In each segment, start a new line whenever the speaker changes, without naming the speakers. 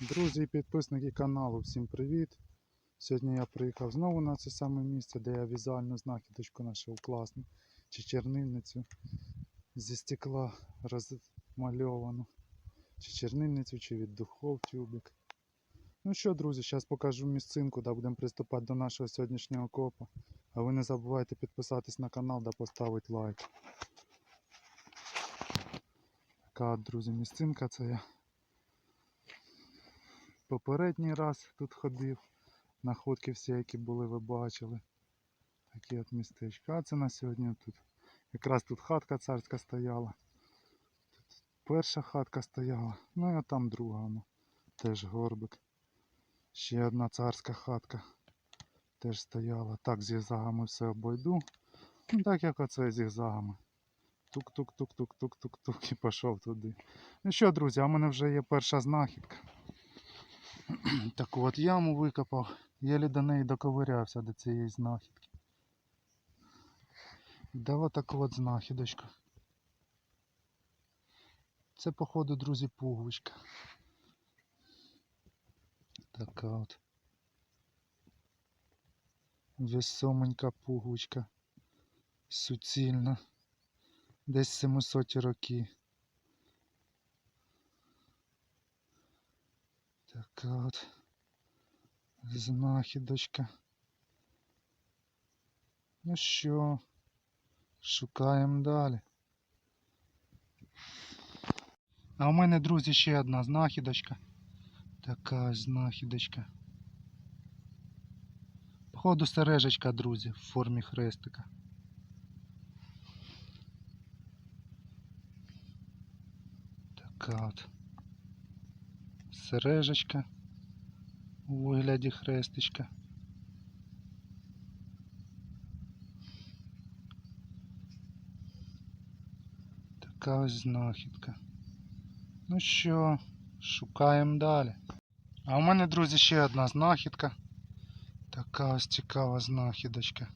Друзі і підписники каналу, всім привіт! Сьогодні я приїхав знову на це саме місце, де я візуальну знахідочку знайшов класну, чи чернильницю зі стекла розмальовану, чи чернильницю, чи від духов тюбик. Ну що, друзі, зараз покажу місцинку, де будемо приступати до нашого сьогоднішнього копа. А ви не забувайте підписатись на канал та поставити лайк. Така, друзі, місцинка це я попередній раз тут ходив. Находки всі, які були, ви бачили. Такі от містечка. А це на сьогодні тут. Якраз тут хатка царська стояла. Тут перша хатка стояла. Ну і там друга. Ну, теж горбик. Ще одна царська хатка теж стояла. Так, зігзагами все обойду. Ну так як оце зігзагами. Тук-тук-тук-тук-тук-тук-тук і пішов туди. Ну що, друзі, в мене вже є перша знахідка. Таку от яму викопав, єлі до неї доковирявся до цієї знахідки. Дала таку от знахідочку. Це, походу, друзі, пуговичка. Така от. Весоменька пуговичка. Суцільна. Десь 700 роки. Така от знахідочка. Ну що, шукаємо далі. А у мене, друзі, ще одна знахідочка. Така знахідочка. Походу сережечка, друзі, в формі хрестика. Така от сережечка у вигляді хрестичка. Така ось знахідка. Ну що, шукаємо далі. А у мене, друзі, ще одна знахідка. Така ось цікава знахідочка.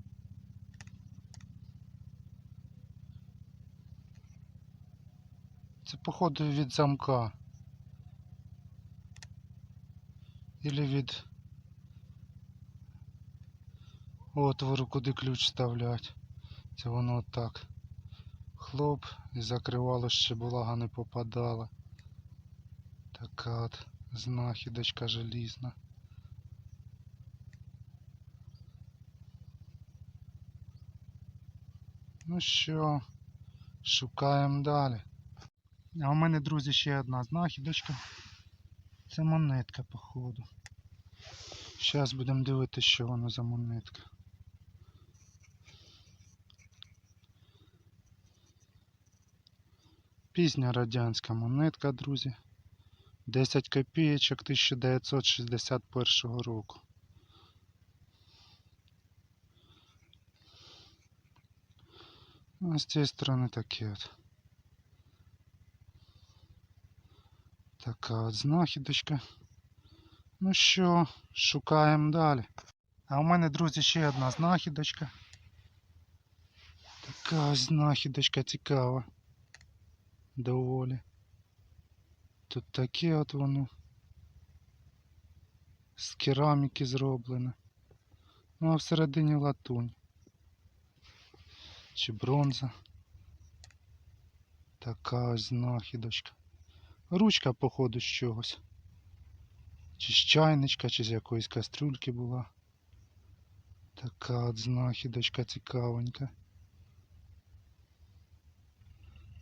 Це походу від замка. Или від отвору, куди ключ вставлять. Це воно отак. Хлоп і закривало, щоб влага не попадала. Така от знахідочка желізна. Ну що, шукаємо далі. А у мене, друзі, ще одна знахідочка. Це монетка, походу. Зараз будемо дивитися, що воно за монетка. Пізня радянська монетка, друзі. 10 копійочок 1961 року. А з цієї сторони таке от. Така от знахідочка. Ну що, шукаємо далі. А у мене, друзі, ще одна знахідочка. Така знахідочка цікава. Доволі. Тут таке от воно. З кераміки зроблене. Ну а всередині латунь. Чи бронза. Така ось знахідочка. Ручка, походу, з чогось. Чи з чайничка, чи з якоїсь кастрюльки була. Така от знахідочка цікавенька.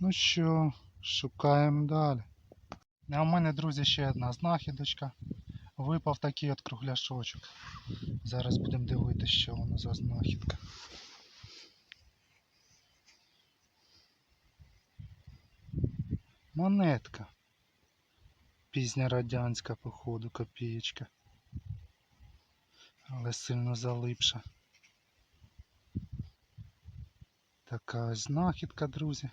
Ну що, шукаємо далі. А у мене, друзі, ще одна знахідочка. Випав такий от кругляшочок. Зараз будемо дивитися, що воно за знахідка. Монетка. Пізня радянська, походу, копієчка. Але сильно залипша. Така знахідка, друзі.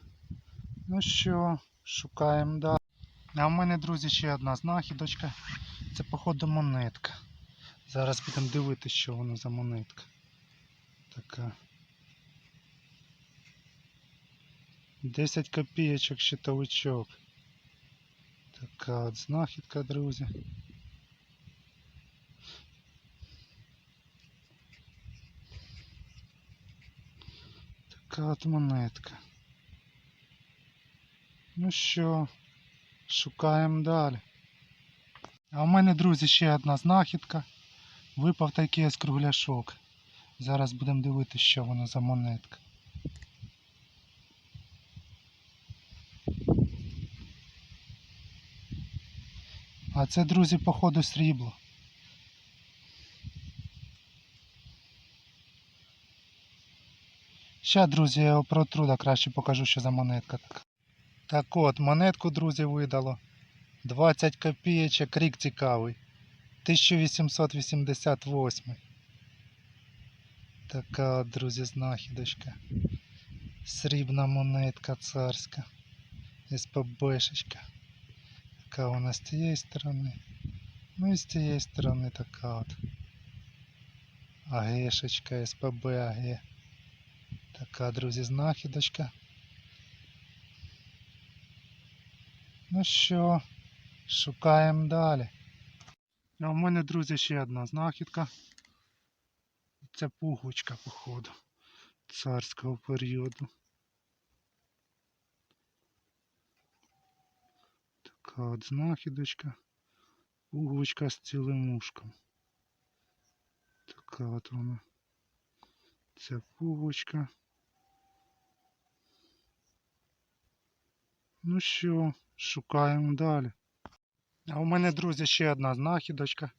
Ну що, шукаємо далі. А в мене, друзі, ще одна знахідочка. Це, походу, монетка. Зараз будемо дивитися, що воно за монетка. Така. 10 копійочок щитовичок. Така от знахідка, друзі. Така от монетка. Ну що, шукаємо далі. А в мене, друзі, ще одна знахідка. Випав такий ось кругляшок. Зараз будемо дивитися, що воно за монетка. А це, друзі, походу срібло. Ще, друзі, я його протру, да краще покажу, що за монетка така. Так от, монетку, друзі, видало. 20 копійочок, рік цікавий. 1888. Така, друзі, знахідочка. Срібна монетка царська. СПБшечка. Така вона з тієї сторони. Ну і з тієї сторони така от. АГшечка, СПБ АГ. Така, друзі, знахідочка. Ну що, шукаємо далі. А в мене, друзі, ще одна знахідка. Це пуговичка, походу, царського періоду. Така от знахідочка. Пуговичка з цілим ушком. Така от вона. Це пуговичка. Ну що, шукаємо далі. А у мене, друзі, ще одна знахідочка.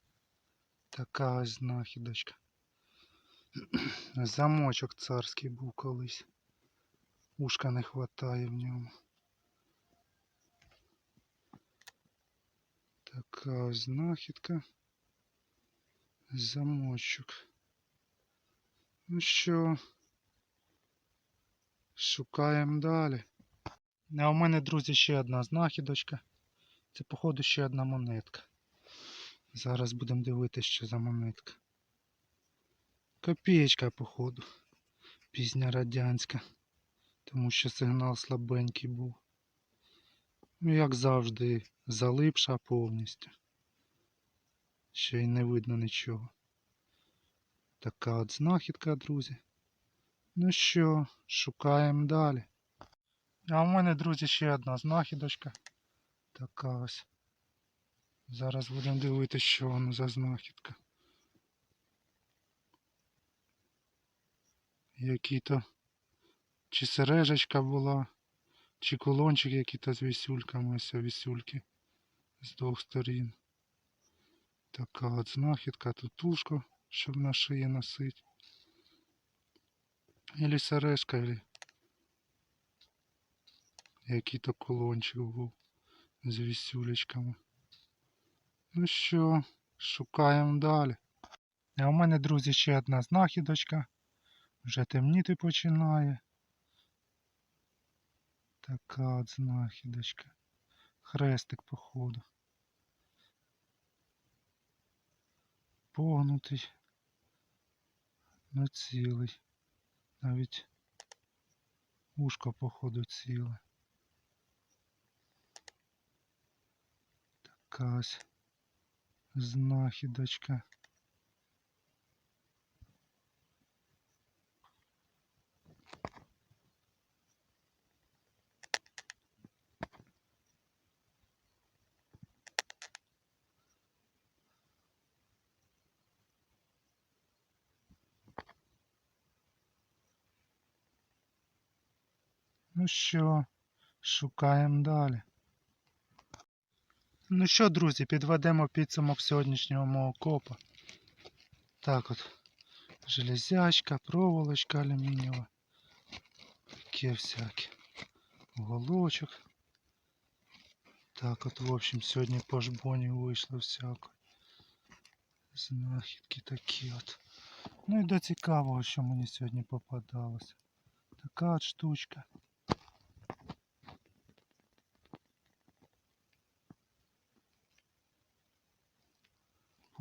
Така ось знахідочка. Замочок царський був колись. Ушка не хватає в ньому. Така ось знахідка. Замочок. Ну що, шукаємо далі. А у мене, друзі, ще одна знахідочка. Це, походу, ще одна монетка. Зараз будемо дивитися, що за монетка. Копієчка, походу. Пізня радянська. Тому що сигнал слабенький був. Ну, як завжди, залипша повністю. Ще й не видно нічого. Така от знахідка, друзі. Ну що, шукаємо далі. А у мене, друзі, ще одна знахідочка. Така ось. Зараз будемо дивитися, що воно за знахідка. Які-то чи сережечка була, чи кулончик які-то з вісюльками, ось вісюльки з двох сторін. Така от знахідка, тут ушко, щоб на шиї носити. Ілі сережка, ілі який-то кулончик був з вісюлечками. Ну що, шукаємо далі. А у мене, друзі, ще одна знахідочка. Вже темніти починає. Така от знахідочка. Хрестик, походу. Погнутий. Ну цілий. Навіть ушко, походу, ціле. Така ось знахідочка. Ну що, шукаємо далі. Ну що, друзі, підведемо підсумок сьогоднішнього мого копа. Так от. Железячка, проволочка алюмінієва. Таке всяке. Уголочок. Так от, в общем, сьогодні по жбоні вийшло всяко. Знахідки такі от. Ну і до цікавого, що мені сьогодні попадалося. Така от штучка.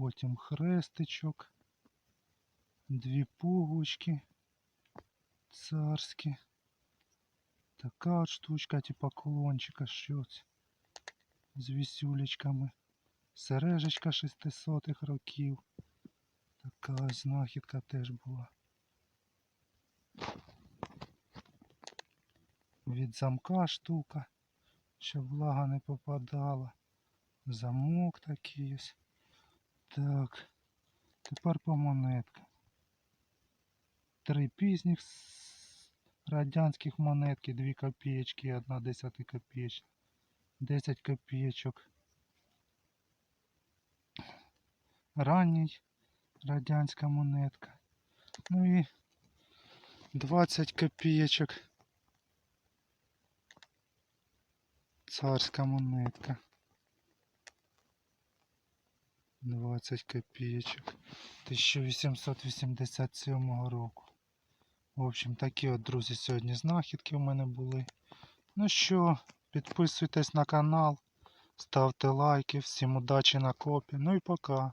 Потім хрестичок, дві пуговички царські. Така от штучка, типа кулончика, щось з вісюлечками. Сережечка 600-х років. Така знахідка теж була. від замка штука, щоб влага не попадала. Замок такий ось. Так. Тепер по монеткам. Три пізніх радянських монетки, 2 копеечки, 1 10 копеечка. 10 копеечок. Ранній радянська монетка. Ну і 20 копеечок. Царська монетка. 20 копійочок 1887 року. В общем, такі от, друзі, сьогодні знахідки у мене були. Ну що, підписуйтесь на канал, ставте лайки, всім удачі на копі. Ну і пока.